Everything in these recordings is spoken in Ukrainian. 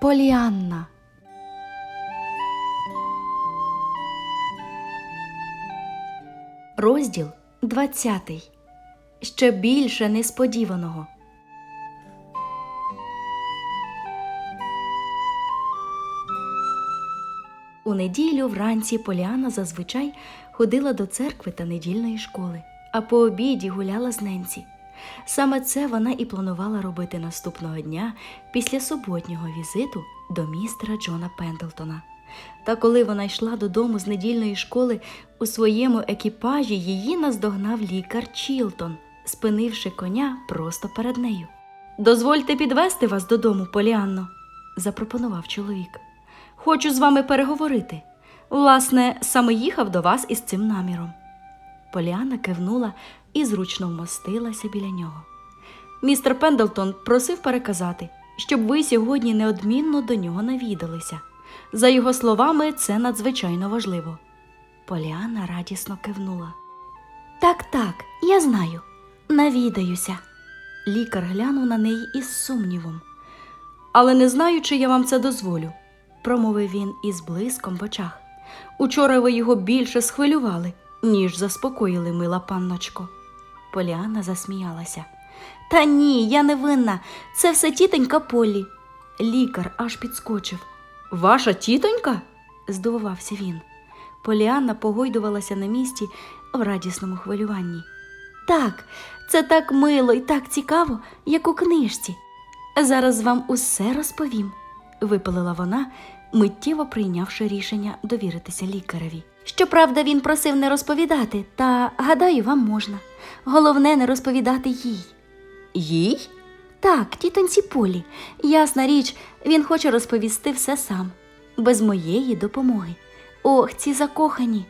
Поліанна. Розділ 20. Ще більше несподіваного. У неділю вранці Поліана зазвичай ходила до церкви та недільної школи, а по обіді гуляла з Ненсі. Саме це вона і планувала робити наступного дня після суботнього візиту до містера Джона Пендлтона. Та коли вона йшла додому з недільної школи, у своєму екіпажі її наздогнав лікар Чілтон, спинивши коня просто перед нею. Дозвольте підвести вас додому, Поліанно, запропонував чоловік. Хочу з вами переговорити. Власне, саме їхав до вас із цим наміром. Поліана кивнула і зручно вмостилася біля нього. Містер Пендлтон просив переказати, щоб ви сьогодні неодмінно до нього навідалися. За його словами, це надзвичайно важливо. Поліана радісно кивнула. Так, так, я знаю. Навідаюся. Лікар глянув на неї із сумнівом. Але не знаю, чи я вам це дозволю, промовив він із блиском в очах. Учора ви його більше схвилювали, ніж заспокоїли, мила панночко. Поліана засміялася. Та ні, я не винна. Це все тітонька Полі. Лікар аж підскочив. Ваша тітонька? здивувався він. Поліанна погойдувалася на місці в радісному хвилюванні. Так, це так мило і так цікаво, як у книжці. Зараз вам усе розповім, випалила вона, миттєво прийнявши рішення довіритися лікареві. Щоправда, він просив не розповідати, та гадаю, вам можна. Головне не розповідати їй. Їй? Так, тітоньці Полі. Ясна річ, він хоче розповісти все сам, без моєї допомоги. Ох, ці закохані.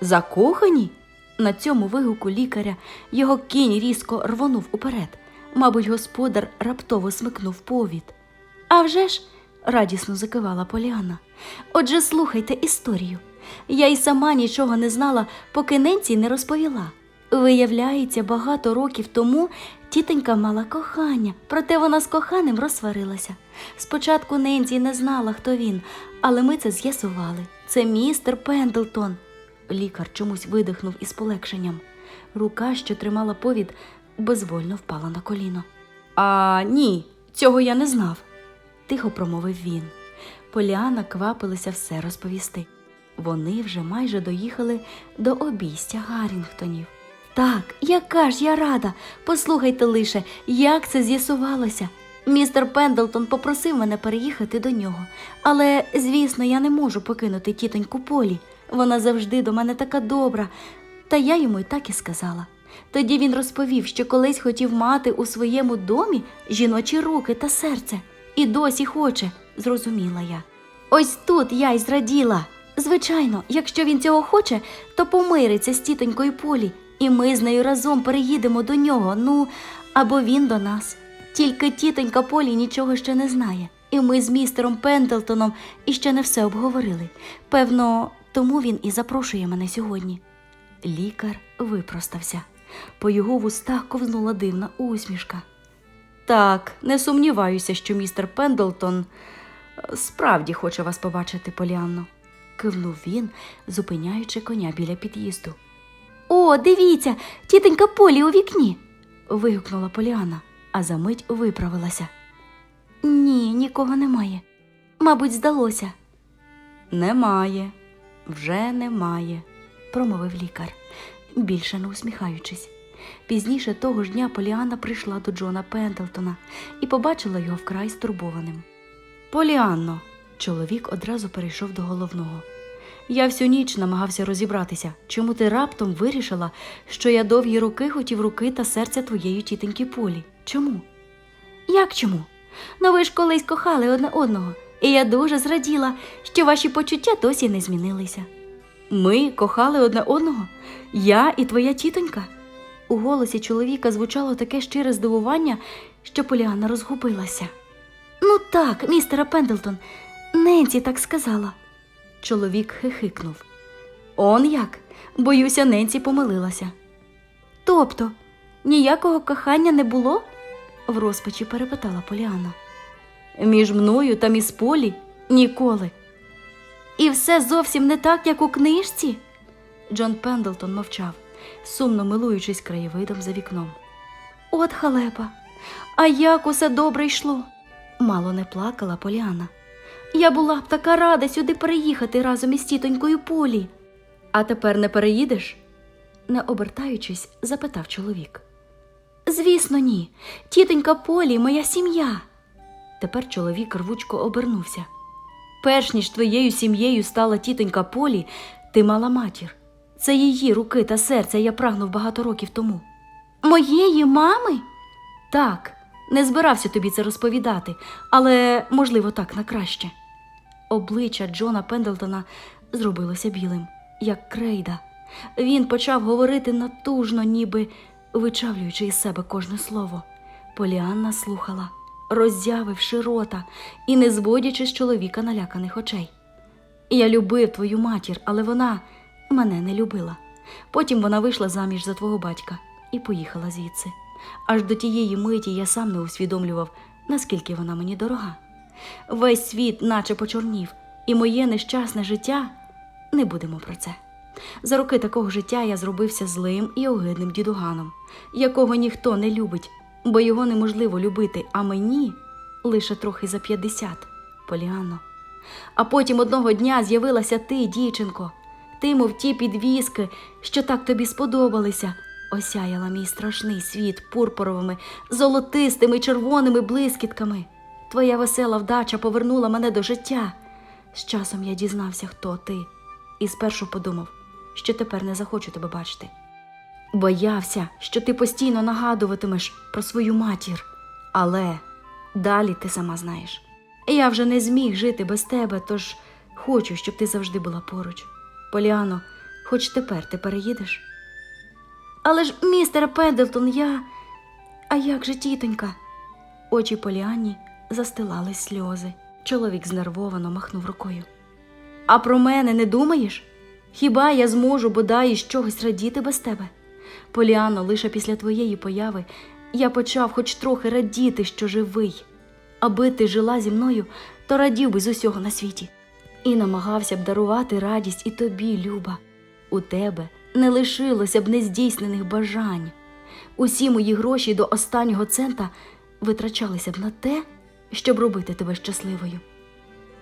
Закохані? На цьому вигуку лікаря його кінь різко рвонув уперед. Мабуть, господар раптово смикнув повід. «А вже ж!» – радісно закивала Поліана. Отже, слухайте історію. Я й сама нічого не знала, поки Ненці не розповіла. Виявляється, багато років тому тітонька мала кохання, проте вона з коханим розсварилася. Спочатку Ненці не знала, хто він, але ми це з'ясували. Це містер Пендлтон. Лікар чомусь видихнув із полегшенням. Рука, що тримала повід, безвольно впала на коліно. А ні, цього я не знав, тихо промовив він. Поліана квапилася все розповісти. Вони вже майже доїхали до обійстя Гаррінгтонів. Так, яка ж я рада. Послухайте лише, як це з'ясувалося. Містер Пендлтон попросив мене переїхати до нього, але, звісно, я не можу покинути тітоньку Полі. Вона завжди до мене така добра. Та я йому й так і сказала. Тоді він розповів, що колись хотів мати у своєму домі жіночі руки та серце, і досі хоче, зрозуміла я. Ось тут я й зраділа. Звичайно, якщо він цього хоче, то помириться з тітонькою Полі, і ми з нею разом переїдемо до нього, ну або він до нас. Тільки тітонька Полі нічого ще не знає, і ми з містером Пендлтоном іще не все обговорили. Певно, тому він і запрошує мене сьогодні. Лікар випростався. По його вустах ковзнула дивна усмішка. Так, не сумніваюся, що містер Пендлтон е, справді хоче вас побачити, Поліанно, кивнув він, зупиняючи коня біля під'їзду. О, дивіться, тітонька Полі у вікні. вигукнула Поліана, а за мить виправилася. Ні, нікого немає. Мабуть, здалося. Немає, вже немає, промовив лікар, більше не усміхаючись. Пізніше того ж дня Поліана прийшла до Джона Пендлтона і побачила його вкрай стурбованим. Поліанно, чоловік одразу перейшов до головного. Я всю ніч намагався розібратися, чому ти раптом вирішила, що я довгі роки хотів руки та серця твоєї тітоньки Полі. Чому? Як чому? Ну ви ж колись кохали одне одного, і я дуже зраділа, що ваші почуття досі не змінилися. Ми кохали одне одного? Я і твоя тітонька? У голосі чоловіка звучало таке щире здивування, що Поліана розгубилася. Ну так, містере Пендлтон, Ненсі так сказала. Чоловік хихикнув. Он як? Боюся, Ненсі помилилася. Тобто, ніякого кохання не було? в розпачі перепитала Поліана. Між мною та міс Полі ніколи. І все зовсім не так, як у книжці. Джон Пендлтон мовчав, сумно милуючись краєвидом за вікном. От халепа, а як усе добре йшло. Мало не плакала Поліана. Я була б така рада сюди переїхати разом із тітонькою Полі. А тепер не переїдеш? не обертаючись, запитав чоловік. Звісно, ні. Тітонька Полі, моя сім'я. Тепер чоловік рвучко обернувся. Перш ніж твоєю сім'єю стала тітонька Полі, ти мала матір. Це її руки та серця я прагнув багато років тому. Моєї мами? Так, не збирався тобі це розповідати, але, можливо, так на краще. Обличчя Джона Пендлтона зробилося білим, як крейда. Він почав говорити натужно, ніби вичавлюючи із себе кожне слово. Поліанна слухала, роззявивши рота і не зводячи з чоловіка наляканих очей. Я любив твою матір, але вона мене не любила. Потім вона вийшла заміж за твого батька і поїхала звідси. Аж до тієї миті я сам не усвідомлював, наскільки вона мені дорога. Весь світ наче почорнів, і моє нещасне життя не будемо про це. За роки такого життя я зробився злим і огидним дідуганом, якого ніхто не любить, бо його неможливо любити, а мені лише трохи за п'ятдесят, Поліано. А потім одного дня з'явилася ти, дівчинко. Ти, мов ті підвіски, що так тобі сподобалися, осяяла мій страшний світ пурпуровими, золотистими червоними блискітками. Твоя весела вдача повернула мене до життя. З часом я дізнався, хто ти, і спершу подумав, що тепер не захочу тебе бачити. Боявся, що ти постійно нагадуватимеш про свою матір, але далі ти сама знаєш. Я вже не зміг жити без тебе, тож хочу, щоб ти завжди була поруч. Поліано, хоч тепер ти переїдеш. Але ж, містере Пендлтон, я. А як же тітонька? Очі Поліані застилали сльози. Чоловік знервовано махнув рукою. А про мене не думаєш? Хіба я зможу бодай із чогось радіти без тебе? Поліано, лише після твоєї появи я почав хоч трохи радіти, що живий. Аби ти жила зі мною, то радів би з усього на світі. І намагався б дарувати радість і тобі, Люба. У тебе не лишилося б нездійснених бажань. Усі мої гроші до останнього цента витрачалися б на те, щоб робити тебе щасливою.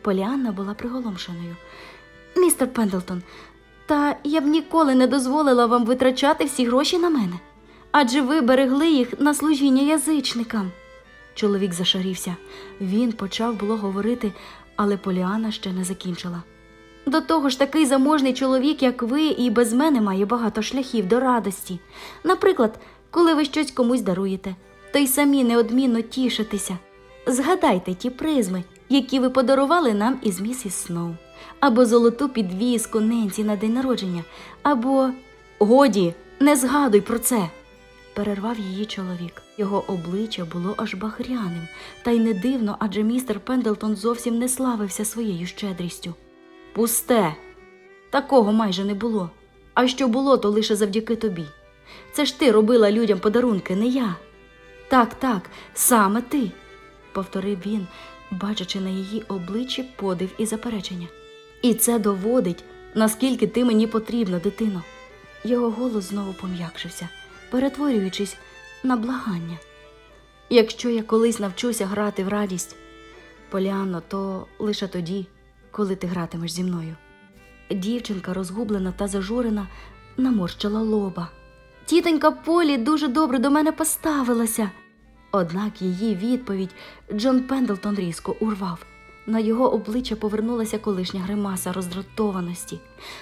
Поліанна була приголомшеною. Містер Пендлтон, та я б ніколи не дозволила вам витрачати всі гроші на мене, адже ви берегли їх на служіння язичникам. Чоловік зашарівся. Він почав було говорити, але Поліана ще не закінчила. До того ж, такий заможний чоловік, як ви, і без мене має багато шляхів до радості. Наприклад, коли ви щось комусь даруєте, то й самі неодмінно тішитеся. Згадайте ті призми, які ви подарували нам із місіс Сноу, або золоту підвіску Ненсі на день народження, або годі, не згадуй про це. Перервав її чоловік. Його обличчя було аж бахряним, та й не дивно, адже містер Пендлтон зовсім не славився своєю щедрістю. Пусте. Такого майже не було. А що було, то лише завдяки тобі. Це ж ти робила людям подарунки, не я. Так, так, саме ти, повторив він, бачачи на її обличчі подив і заперечення. І це доводить, наскільки ти мені потрібна, дитино. Його голос знову пом'якшився, перетворюючись на благання. Якщо я колись навчуся грати в радість, Поліанно, то лише тоді, коли ти гратимеш зі мною. Дівчинка, розгублена та зажурена, наморщила лоба. Тітонька Полі дуже добре до мене поставилася. Однак її відповідь Джон Пендлтон різко урвав. На його обличчя повернулася колишня гримаса роздратованості.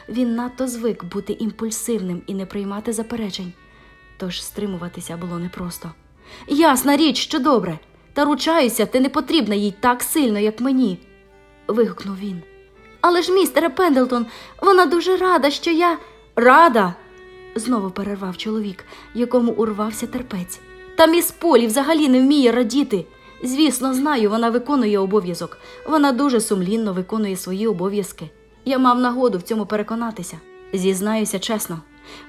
Він надто звик бути імпульсивним і не приймати заперечень, тож стримуватися було непросто. Ясна річ, що добре, та ручаюся, ти не потрібна їй так сильно, як мені. вигукнув він. Але ж, містере Пендлтон, вона дуже рада, що я. Рада. знову перервав чоловік, якому урвався терпець. Та міс Полі взагалі не вміє радіти. Звісно, знаю, вона виконує обов'язок. Вона дуже сумлінно виконує свої обов'язки. Я мав нагоду в цьому переконатися. Зізнаюся чесно,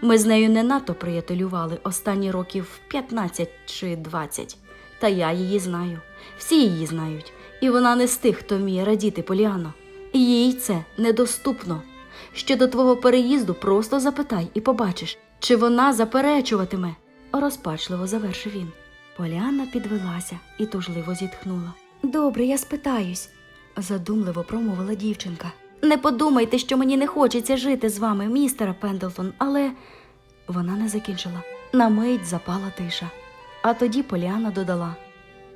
ми з нею не надто приятелювали останні років 15 чи 20. Та я її знаю. Всі її знають. І вона не з тих, хто вміє радіти, Поліано. Їй це недоступно. Щодо твого переїзду просто запитай і побачиш, чи вона заперечуватиме. Розпачливо завершив він. Поліанна підвелася і тужливо зітхнула. Добре, я спитаюсь, задумливо промовила дівчинка. Не подумайте, що мені не хочеться жити з вами, містера Пендлтон, але вона не закінчила. На мить запала тиша. А тоді Поліана додала: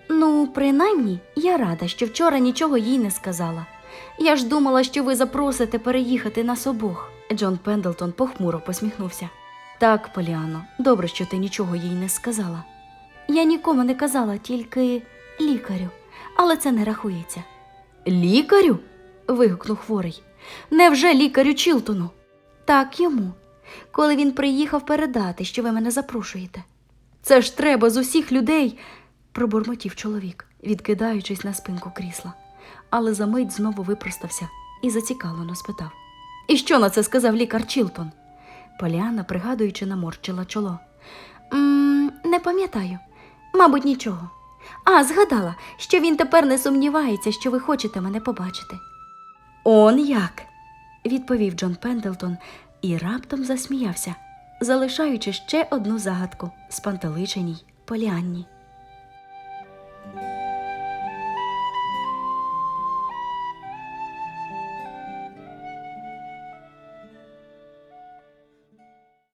Ну, принаймні, я рада, що вчора нічого їй не сказала. Я ж думала, що ви запросите переїхати нас обох. Джон Пендлтон похмуро посміхнувся. Так, Поліано, добре, що ти нічого їй не сказала. Я нікому не казала, тільки лікарю, але це не рахується. Лікарю? вигукнув хворий. Невже лікарю Чілтону? Так йому, коли він приїхав передати, що ви мене запрошуєте. Це ж треба з усіх людей, пробурмотів чоловік, відкидаючись на спинку крісла, але за мить знову випростався і зацікавлено спитав. І що на це сказав лікар Чілтон? Поліана, пригадуючи, наморщила чоло. м не пам'ятаю, мабуть, нічого. А, згадала, що він тепер не сумнівається, що ви хочете мене побачити. Он як? відповів Джон Пендлтон і раптом засміявся, залишаючи ще одну загадку спантеличеній Поліанні.